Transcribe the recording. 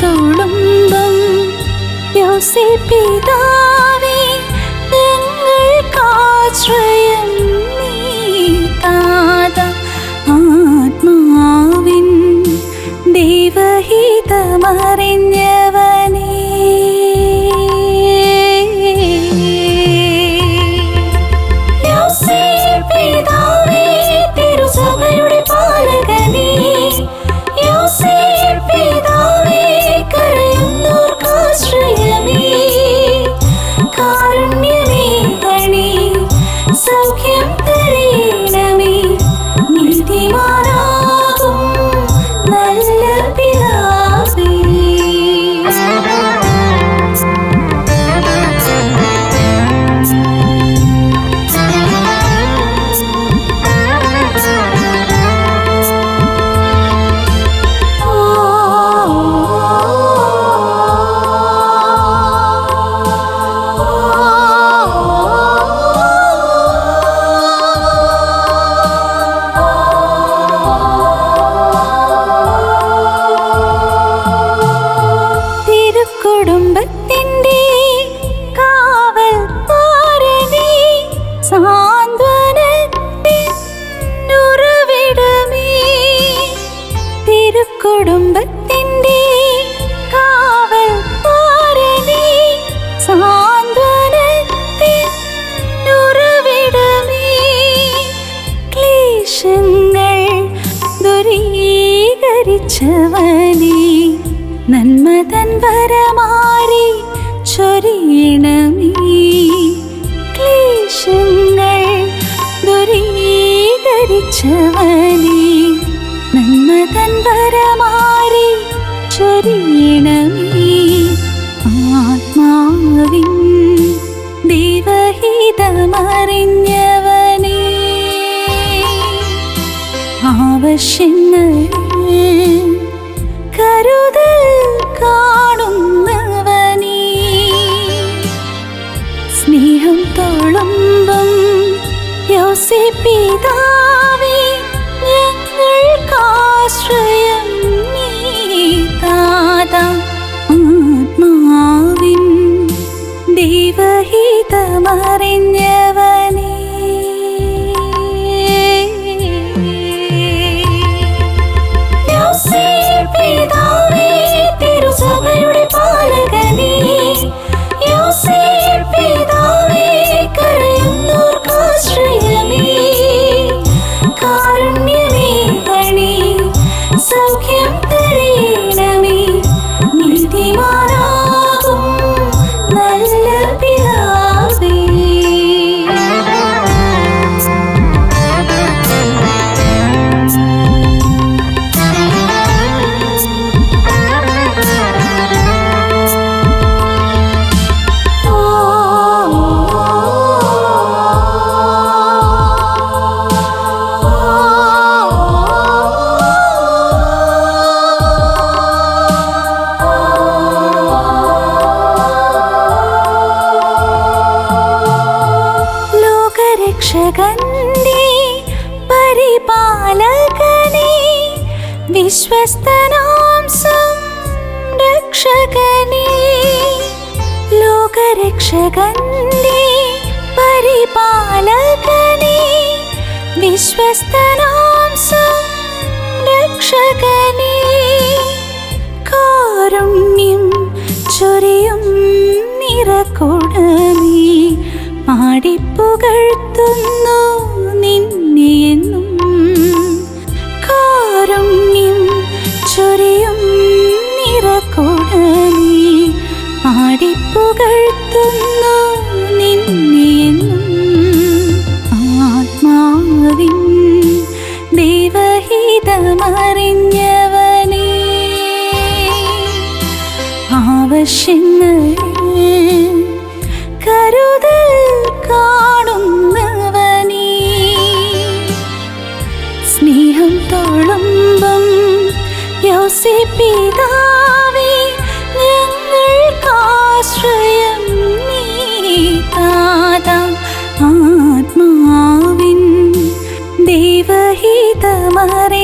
തോളുമ്പം യോസിപ്പിതാവേ ഞങ്ങൾക്കാശ്രയം നീ താത ആത്മാവിൻ ദൈവഹിതമറിഞ്ഞവനേ Bye. ദുരീകരിച്ചവനേ നന്മതൻ വരമാരി ചൊരിയണമേ. ചൊരിയണമേ. ആത്മാവിൻ ദൈവഹിതമറിഞ്ഞവനേ സ്നേഹം തോളുമ്പം യോസിപ്പിതാവേ ഞങ്ങൾക്കാശ്രയം നീ താത ആത്മാവിൻ ദൈവഹിതമറിഞ്ഞവനേ. വിശ്വസ്തനാം സംരക്ഷകനെ ലോകരക്ഷകന്റെ പരിപാലകനെ വിശ്വസ്തനാം സംരക്ഷകനെ. കാരുണ്യം ചൊരിയും നിറകുടമേ പാടിപ്പുകഴ്ത്തുന്നു നിന്നെയെന്നും പുകഴ്ത്തുന്നു ആത്മാവിൻ ദൈവഹിതമറിഞ്ഞവനെ ആവശ്യങ്ങളിൽ കരുതൽ കാണുന്നവനെ സ്നേഹം തോളുമ്പം യോസിപ്പിതാ ദൈവഹിതമറിഞ്ഞവനേ